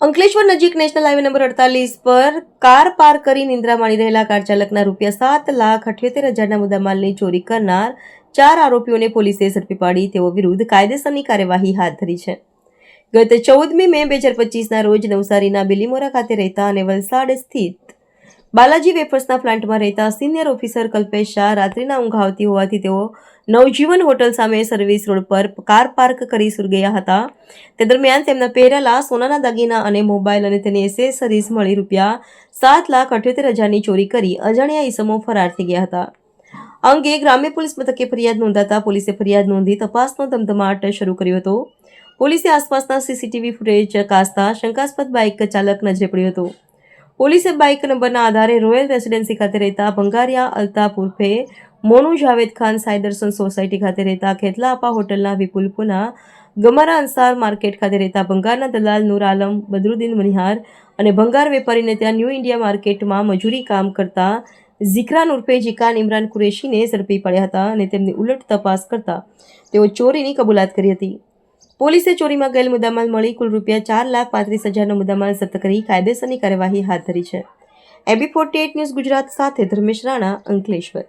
અંકલેશ્વર નજીક national highway number અડતાલીસ પર કાર પાર્ક કરી નિંદ્રા માણી રહેલા કાર ચાલકના રૂપિયા સાત લાખ અઠ્યોતેર હજારના મુદ્દામાલની ચોરી કરનાર ચાર આરોપીઓને પોલીસે ઝડપી પાડી તેઓ વિરુદ્ધ કાયદેસરની કાર્યવાહી હાથ ધરી છે. ગત ચૌદમી મે બે હજાર પચીસના રોજ નવસારીના બિલીમોરા ખાતે રહેતા અને વલસાડ સ્થિત બાલાજી વેફર્સના પ્લાન્ટમાં રહેતા સિનિયર ઓફિસર કલ્પેશ શાહ રાત્રિના ઊંઘ આવતી હોવાથી તેઓ નવજીવન હોટલ સામે સર્વિસ રોડ પર કાર પાર્ક કરી સુર ગયા હતા. તે દરમિયાન તેમના પહેરેલા સોનાના દાગીના અને મોબાઈલ અને તેની એસેસરીઝ મળી રૂપિયા સાત લાખ અઠ્યોતેર હજારની ચોરી કરી અજાણ્યા ઈસમો ફરાર થઈ ગયા હતા. અંગે ગ્રામ્ય પોલીસ મથકે ફરિયાદ નોંધાતા પોલીસે ફરિયાદ નોંધી તપાસનો ધમધમાટ શરૂ કર્યો હતો. પોલીસે આસપાસના સીસીટીવી ફૂટેજ ચકાસતા શંકાસ્પદ બાઇક ચાલક નજરે પડ્યો હતો. પોલીસે બાઇક નંબરના આધારે રોયલ રેસિડેન્સી ખાતે રહેતા ભંગારિયા અલ્તાફ ઉર્ફે મોનુ જાવેદ ખાન સાયદર્શન સોસાયટી ખાતે રહેતા ખેતલા આપા હોટલના વિપુલ પુના, ગમારા અંસાર માર્કેટ ખાતે રહેતા ભંગારના દલાલ નૂર આલમ, બદરુદ્દીન મનિહાર અને ભંગાર વેપારીને ત્યાં ન્યૂ ઇન્ડિયા માર્કેટમાં મજૂરી કામ કરતા ઝિકરાન ઉર્ફે જીકાન ઇમરાન કુરેશીને ઝડપી પડ્યા હતા અને તેમની ઉલટ તપાસ કરતા તેઓ ચોરીની કબૂલાત કરી હતી. પોલીસે ચોરીમાં ગયેલ મુદ્દામાલ મળી કુલ રૂપિયા ચાર લાખ પાંત્રીસ હજારનો મુદ્દામાલ જપ્ત કરી કાયદેસરની કાર્યવાહી હાથ ધરી છે. એબી ફોર્ટી ન્યૂઝ ગુજરાત સાથે ધર્મેશ રાણા, અંકલેશ્વર.